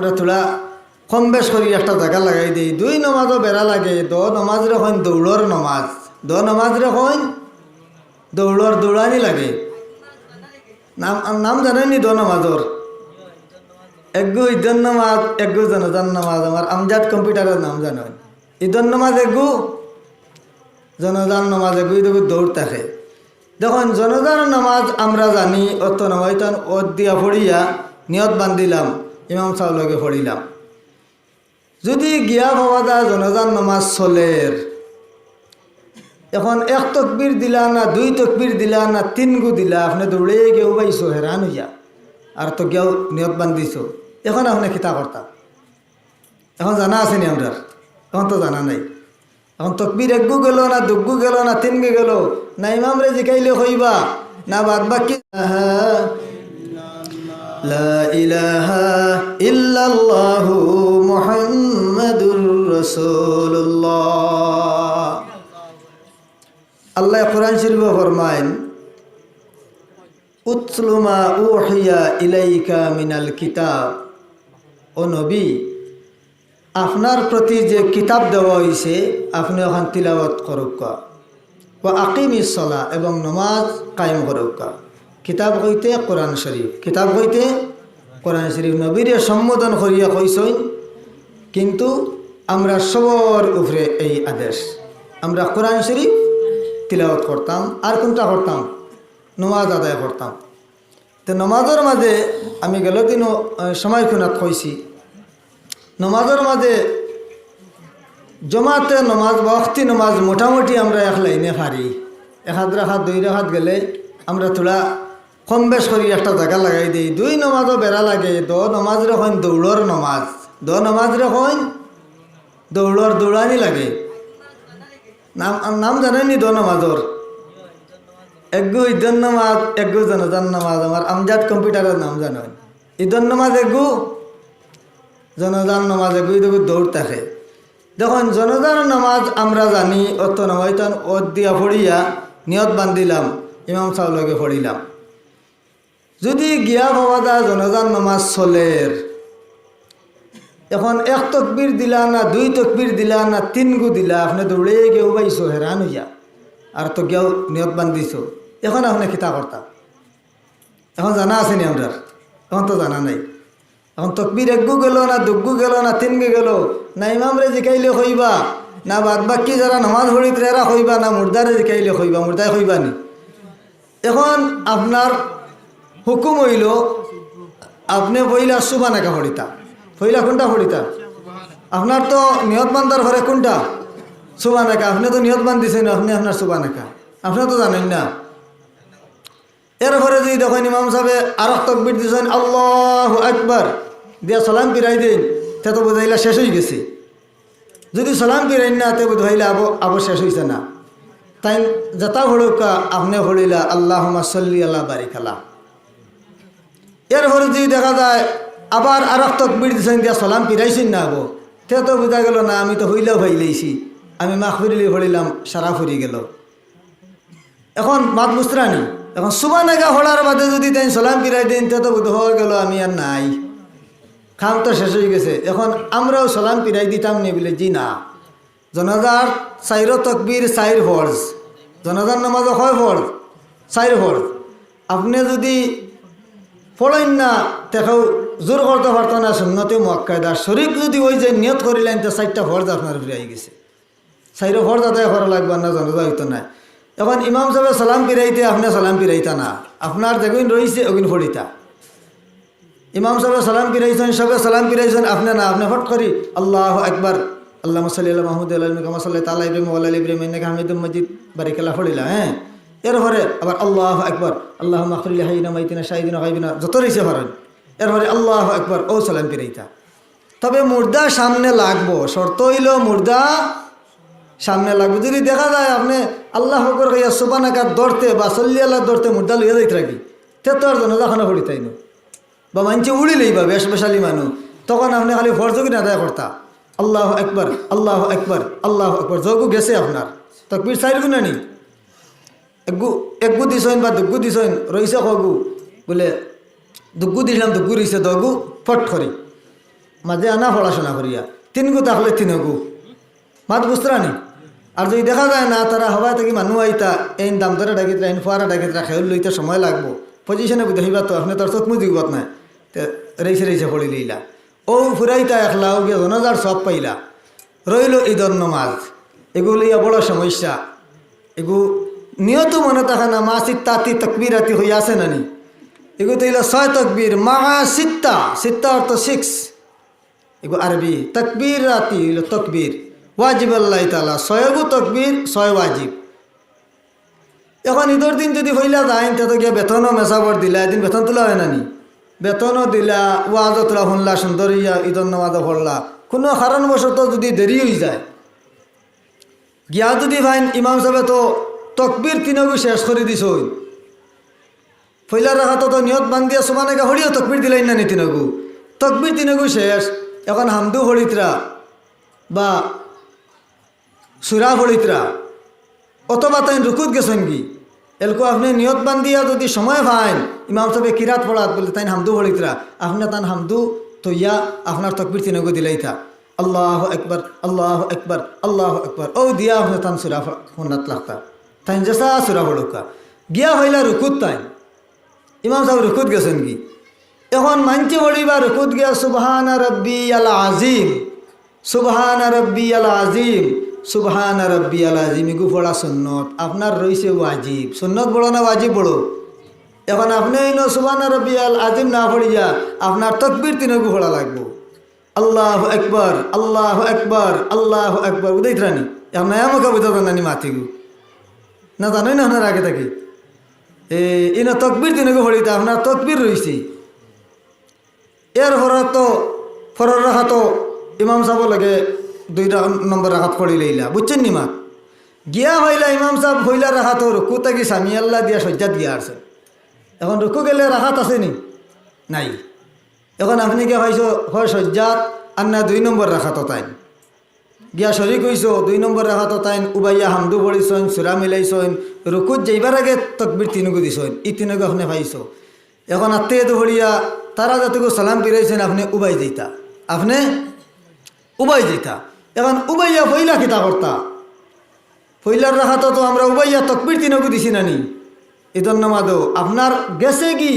আমরা তোলা, কম বেশ করি একটা জায়গা লাগাই দিই। দুই নমাজও বেড়া লাগে, দ নমাজ রেখন দৌড়র নমাজ। দ নমাজ রেখন দৌড়র দৌড়ানি লাগে। নাম নাম জানেনি দ নমাজর এগু ইদন নমাজ এগু জনজান নমাজ আমার আমজাদ কম্পিউটারের নাম জানো? ইদন নমাজ এগু জনজান নমাজ এগু ইদু দৌড় থাকে দেখুন জনজান নামাজ আমরা জানি, অত নমাজ অত দিয়া ফড়িয়া নিয়ত বান্ধিলাম। ইমাম সাহেব লগে ফড়িলাম যদি গিয়া পাওয়া যায়, জনজান নামাজ চলের এখন এক তকবির দিলা না, দুই তকবির দিলা না, তিন গু দিলা, আপনি দৌড়ে গেও পাইছো হেরান হইয়া। আর তো গেও নিয়ত বান্ধিছো এখন আপনি খিতা করতাম এখন জানা আছে নি আমরা এখন তো জানা নাই। এখন তকবির একগু গেল না দুগু গেল না, তিন গে গেল। না ইমাম রে জিকাইলে হইবা না বাদ বাকি লা ইলাহা ইল্লাল্লাহু মুহাম্মাদুর আল্লাহ কোরআন শরীফে ফরমায়েন উতলুমা উহিয়া ইলাইকা মিনাল কিতাব। ও নবী, আপনার প্রতি যে কিতাব দেওয়া হয়েছে আপনি ওখান তিলাবত করুক। ও আকিমিস সলা এবং নমাজ কায়েম করুক। কিতাব হইতে কোরআন শরীফ। কিতাব হইতে কোরআন শরীফ। নবীরে সম্বোধন করিয়া কইসইন কিন্তু আমরা সবর উপরে এই আদেশ। আমরা কোরআন শরীফ তিলাওয়াত করতাম, আর কোনটা করতাম? নমাজ আদায় করতাম। তো নমাজের মাঝে আমি গেল দিনও সময় খুনাত কইছি, নমাজের মাঝে জমাতে নমাজ বা অক্তি নমাজ মোটামুটি আমরা এক লাইনে পারি। এক হাত, দুই রাখাত গেলে আমরা তোলা কম বেশ করি একটা জায়গা লাগাই দিই। দুই নমাজও বেড়া লাগে, দ নমাজ রেখন দৌড়র নমাজ। দ নমাজ রেখন দৌড়র দৌড়ানি লাগে। নাম নাম জানেনি দ নমাজর এগু ইদন নামাজ এগু জনজান নামাজ আমার আমজাদ কম্পিউটারের নাম জানো ইদন নামাজ এগু জনজান নামাজ এগু ইদু দৌড় থাকে। দেখুন জনজান নামাজ আমরা জানি, অত নমাজ অত দিয়া ফড়িয়া নিয়ত বান্ধিলাম, ইমাম সাহেব লগে ফড়িলাম যদি গিয়া পাওয়া যায় জনজান নামাজ চলের এখন এক তকবির দিলা না, দুই তকবির দিলা না, তিন গু দিলা, আপনি দৌড়ে গেও পাইছো হেরান হইয়া, আর তো গেও নিয়ত বান্ধিছ, এখন আপনি খিতা করতাম এখন জানা আছে নি আমরা এখন তো জানা নাই। এখন তকবির একগু গেল না দুগু গেল না, তিন গে গেল, না ইমাম রে জিকাইলে হইবা না বাদ বাকি যারা নামাজ হরিত রেরা হইবা না মুর্দারে জিকাইলে হইবা মুর্দায় হইবা নি? এখন আপনার হুকুম হইল, আপনি বইলা সুবা নাকা হরিতা। হইলা কোনটা হরিতা? আপনার তো নিয়ত বান্ধার ঘরে কোনটা? সুবা নাকা আপনি তো নিয়ত বান্ধিছেন আপনি আপনার সুবা নাকা আপনি তো জানেন না। এরপরে যদি দেখেন ইমাম সাহেবে আর তকবির দিয়েছেন, আল্লাহ একবার দিয়া সালাম পিরাই দিন, তে তো বোঝাইলা শেষ হয়ে গেছে। যদি সালাম পিরাই না, তে বোঝাইলা আবো আবো শেষ হয়েছে না। তাই যতা হড়ুকা আপনি হড়িলা আল্লাহ সাল্লি আল্লাহ বারিকালা এরপরে যদি দেখা যায়, আবার আর তকবির দিয়েছেন দিয়া সালাম পিরাইছেন না আবো তে তো বোঝা গেল, না, আমি তো হইলেও ভাইলেইছি আমি মাখ ফিরিলে হড়িলাম সারা ফুরি গেল। এখন মাত বুঝরানি এখন সুবা নাগা হলার বাদে যদি তাই সালাম পিরাই দিন, তে তো বোধ হয়ে গেল, আমি আর নাই। খাম তো শেষ হয়ে গেছে। এখন আমরাও সালাম পিরাই দিতাম নি বলে জি না। জনাজার চাইর তকবির চাইর ফর্জ। জনাজার নামাজ হয় ফর্জ, চাইর ফর্জ। আপনি যদি পড়েন না তেখাও জোর করতে পারতো না, সুন্নতে মক্কায়দার শরীফ যদি ওই যে নিয়ত করিলেন, তো চারটা ফর্জ আপনার ফিরে গেছে। চাইর ফর্জ আদায় করা লাগবে না জনতা হইতো না। এখন ইমাম সাহেব সালাম পিরাইতে আপনি সালাম পিরাইতা না। আপনার যেগুন রয়েছে ওগুন ফড়িতা ইমাম সাহেব সালাম পিরাইছেন সবে সালাম পিরাইছেন আপনি না, আপনি ফট করি আল্লাহ একবার আল্লাহ সাল্লি আল্লাহ মাহমুদ আল্লাহ সাল্লাহ তাল্লাহ ইব্রাহিম আল্লাহ ইব্রাহিম হামিদুল মজিদ। বারিকাল্লাহ ফড়িলা হ্যাঁ। এরপরে আবার আল্লাহ একবার আল্লাহ মাখরুল্লাহ হাইনা মাইতিনা শাহিদিনা হাইবিনা যত রয়েছে হরেন এরপরে আল্লাহ একবার ও সালাম পিরাইতা তবে মুর্দা সামনে লাগবো, শর্ত হইল মুর্দা সামনে লাগবে। যদি দেখা যায় আপনি আল্লাহ হকর হইয়া সোবান একার দৌড়তে বা সল্লি আল্লাহ দৌড়তে মুর্দা লইয়া যাইতে রাখি, তে তো আর জনজাখানা করি তাই না? বা মানছে উড়িলেই বা বেশ বেশালি মানুষ। তখন আপনি খালি ফর্জ কিনে আদায় করতা। আল্লাহ একবার আল্লাহ একবার আল্লাহ একবার যোগু গেছে আপনার। তকবির চাইর গুণা নি একগু একগু দিছেন বা দুগ্গু দিছেন রইছে কগু বলে, দুগু দিলাম দুগ্গু রইছে দগু ফট করি মাঝে আনা পড়াশোনা করিয়া তিনগু থাকলে তিনগু মাত বুঝতরানি আর যদি দেখা যায় না তারা হবাই থাকি মানুষ আইতা এই দাম ধরে ডাকিতরা এই ফুয়ারা ডাকিতরা খেউল লইতে সময় লাগবো। পজিশনে হইবা তো আপনি তোর চোখ মুজিবত নাই। রেইছে রেইছে পড়ি লইলা। ও ফুরাইতা একলা ও গিয়ে জনজার সব পাইলা। রইল ঈদর নমাজ। এগুলো বড় সমস্যা। এগু নিয়ত মনে থাকে না, মা সিত্তাতি তকবিরাতি হইয়া আছে নানি এগু তো ইলা ছয় তকবীর, মা সিত্তা সিত্তা অর্থ সিক্স এগু আরবি, তকবীর রাতি হইল তকবীর। ওয়াজিব আল্লাহ তালা ছয়গু তকবীর ছয় ওয়াজিব। এখন ঈদর দিন যদি হইলা যায় তো গিয়া বেতনও মেসাবর দিলা, এদিন বেতন তোলা হয় নানি বেতনও দিলা ওয়াজও তোলা শুনলা সুন্দর ইয়া ঈদর নামাজও পড়লা। কোনো কারণবশত যদি দেরি হয়ে যায়, গিয়া যদি ভাইন ইমাম সাহেব তো তকবির তিনগু শেষ করে দিছ ফইলার রাখা তো নিয়ত বান্ধিয়া সমানে হরিও তকবির দিলাই না নি তিনগু তকবির তিনগু শেষ? এখন হামদু হরিতরা বা সুরা হরিতরা অথবা তাই রুকুত গেছেন কি এলকো আপনি নিয়ত বান্ধিয়া যদি সময় পাইন, ইমাম সাহেব কিরাত পড়াত বলে তাই হামদু হরিতরা আপনি তান হামদু তৈয়া আপনার তকবির তিনগু দিলাই থা আল্লাহ একবার আল্লাহ একবার আল্লাহ একবার ও দিয়া আপনি তান সুরা ফোনাত লাগতা। তাই জেসা সুরা পড়ুকা গিয়া হইলা রুকুত তাই ইমাম সাহেব রুকুত গেছেন কি? এখন মানছে পড়িবা রুকুত গিয়া, সুবহান রব্বি আল আজিম, সুবহান রব্বি আল আজিম, সুবহান রব্বি আল আজিম এগু পড়া সুন্নত আপনার রয়েছে ওয়াজিব সুন্নত বড় না ওয়াজিব বড় এখন আপনি ইনো সুবহান রব্বি আল আজিম না পড়িয়া আপনার তকবির তিনগু পড়া লাগবো। আল্লাহ একবার আল্লাহ একবার আল্লাহ একবার উদয় রানি এখন আমাকে বুঝাতে নানি মাতিগু না জানোই না আপনার আগে থাকি এ ইনো তকবির তিনগু পড়িতে আপনার তকবির রয়েছে এর ফলত তো ফরর রাখা তো ইমাম সাহেব লাগে, দুইটা নম্বর রাখাত পড়ি লইলা বুঝছেন নি মা? গিয়া হইলা ইমাম সাহেব হইলা রাখা তো রুকু তাকি স্বামী আল্লাহ দিয়া সজ্জা দিয়া আছে। এখন রুকু গেলে রাখাত আছে নি? নাই। এখন আপনি গিয়া ভাইছো হয় সজ্জাত আর না দুই নম্বর রাখাত তাইন গিয়া শরিক হইছ, দুই নম্বর রাখাত তাইন উবাইয়া হামদু পড়িছইন সুরা মিলাইছইন রুকুত যাইবার আগে তকবির তিনগু দিছইন ই তিনগু আপনি ভাইছ এখন আত্মীয় হরিয়া তারা যাতে সালাম ফিরাইছেন আপনি উবাই যেতা আপনি উবাই যেতা এখন উবাইয়া ফইলা কিতা কর্তা ফইলার রাখাতো তো আমরা উবাইয়া তকবির তিনগু দিছি নানি। ঈদর নামাদও আপনার গেছে কি?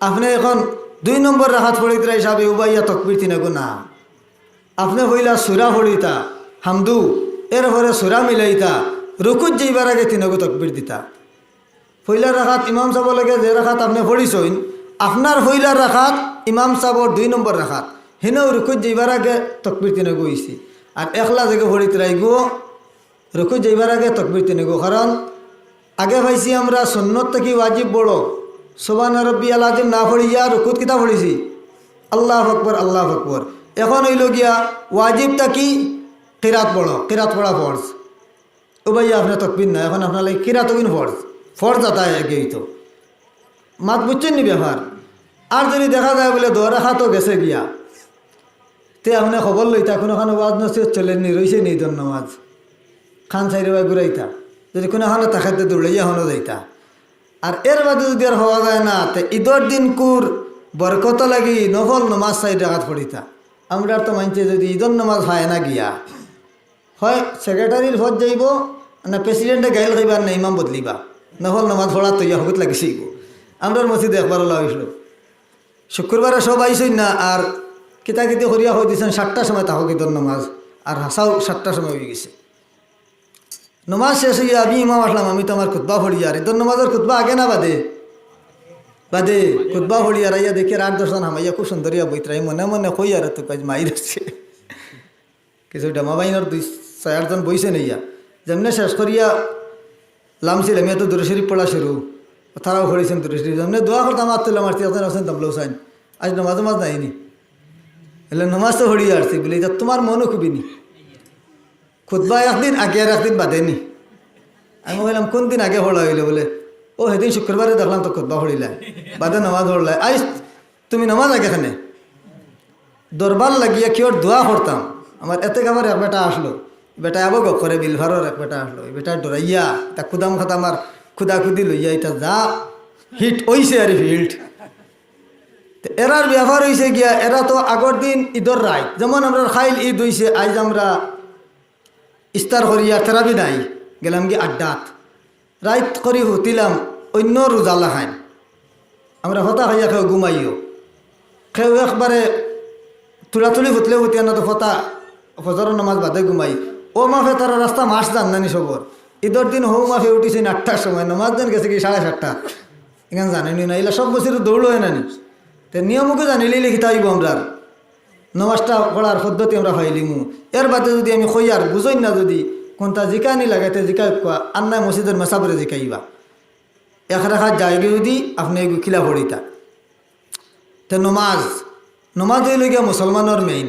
আপনি এখন দুই নম্বর রাখাত ফড়িতরা হিসাবে উবাইয়া তকবির তিনগু না আপনি হইলা সুরা ফড়িতা হামদু এর পরে সুরা মিলাইতা, রুকুত যাইবার আগে তিনগু তকবির দিতা। ফইলার রাখাত ইমাম সাহেব লাগে, যে রাখাত আপনি পড়িছইন আপনার ফইলার রাখাত ইমাম সাহেবর দুই নম্বর রাখাত হেনেও রুকুত যাইবার আগে তকবির তিনে গইছি আর একলা জায়গা ভরিত রাইগো রুকুত যাইবার আগে তকবির তিনে গো কারণ আগে ভাইছি আমরা সন্ন্যত থেকে ওয়াজিব বড়। সোবান রব্বি আলাজিম না পড়িয়া রুকুত কিতা পড়িছি আল্লাহ আকবর আল্লাহ আকবর এখন হইল গিয়া ওয়াজিবটা কি কিরাত বড়, কিরাত পড়া ফর্জ। ও ভাইয়া, আপনার তকবির না এখন আপনার লাগে কিরাত বিন ফর্জ। ফর্জ আতায় গেই তো। মাত বুঝছেন নি ব্যাপার? আর যদি দেখা যায় বলে দোয়া তো গেছে গিয়া, তে আপনি খবর লইতা, কোনো খানো ওয়াজ নসিহত চলেননি রইছে নি দন নামাজ। খান সাইরে বাই ঘুরাইতা, যদি কোনো খানো তাকাতে দৌড়াইয়া হনো যাইতা। আর এর বাদে যদি আর হওয়া যায় না, তে ঈদর দিন কুর বরকত লাগি নফল নমাজ সাইড রাখাত পড়িতা আমরা তো মানছে যদি ঈদর নমাজ হয় না গিয়া হয় সেক্রেটারির ভোট যাইব না প্রেসিডেন্টে গাইল খাইবার না ইমাম বদলিবা নহল নামাজ পড়া তৈয়া হবিত লাগিছে আমরার মসজিদে একবার ওলা হয়েছিল শুক্রবারে সব আইসই না, আর কিতা কিতি করিয়া হয়ে দিয়েছেন সাতটার সময় তাহো ঈদর নামাজ, আর হাসাও সাতটার সময় হয়ে গেছে। নমাজ শেষ হইয়া আমি ইমাম আসলাম, আমি তো আমার খুতবা ফড়ি আর ঈদর নামাজের খুতবা আগে না বাদে? বাদে, খুতবা ফড়ি আর ইয়া দেখি আট দশজন হামাইয়া খুব সুন্দরিয়া বইতরাই মনে মনে কই আর তো কাজ মাইর আছে কিছু ডামা দুই আটজন বইছে নেইয়া। যেমনি শেষ করিয়া লামছিল আমি এত দূরে পড়া শুরু তারাও পড়েছেন দূরে যেমনি দোয়া করতাম আর তুলে মারতে আপনার আছেন তামলেও সাইন আজ নমাজ নমাজ নাইনি এলে নমাজ তো হরিয়া আসছি বলে এটা তোমার মনও খুবই নি। খুদবা একদিন আগে আর একদিন বাঁধেনি আমি বললাম কোন দিন আগে হড়া হইলে বলে? ও সেদিন শুক্রবারে দেখলাম তো খুদবা হরিলাই বাদে নমাজ হরলাই আইস তুমি নমাজ আগে এখানে দরবার লাগিয়া কিওর দোয়া করতাম আমার এতে খাবার এক বেটা আসলো। বেটা আবো গপ করে বিলভারর এক বেটা আসলো বেটা ডরাইয়া তা খুদাম খাতা আমার খুদা খুদি লইয়া এটা যা। হিট ওইছে আর হিল্ট এরার ব্যবহার হয়েছে গিয়া এরা তো আগর দিন ঈদর রায় যেমন আমরা খাইল ঈদ হয়েছে আজ আমরা ইস্তার করিয়া থেরাপি নাই, গেলাম কি আড্ডাত। রাইত করি হুতিলাম অন্য রোজাল্লা খাইন আমরা হতা খাইয়া খেয়ে ঘুমাইও। খেয়ে একবারে তুলাতুলি ফুটলে ফুটিয়া না তো ফতা ফজর নামাজ বাদে ঘুমাই। ও মাফে তারা রাস্তা মাস জান নানি সবর। ঈদর দিন হৌ মাফে উঠিছে আটটার সময়, নমাজ দিন গেছে কি সাড়ে সাতটা। এখানে জানেনি না এগুলো সব বছর দৌড় হয় নানি তে নিয়মকে জানিলেই লিখিতে আইব আমরা। নমাজটা পড়ার পদ্ধতি আমরা ফাইলিমু এর বাদে যদি আমি কইয়ার বুঝই না যদি, কোনটা জিকানি লাগাইতে জিকাই কোয়া আন্না মসজিদের মেসাবরে জিকাইবা। এক রেখা জায়গা যদি আপনি খিলা পড়িতা। তে নমাজ নমাজ হইল গিয়া মুসলমানের মেইন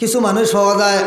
কিছু মানুষ যায়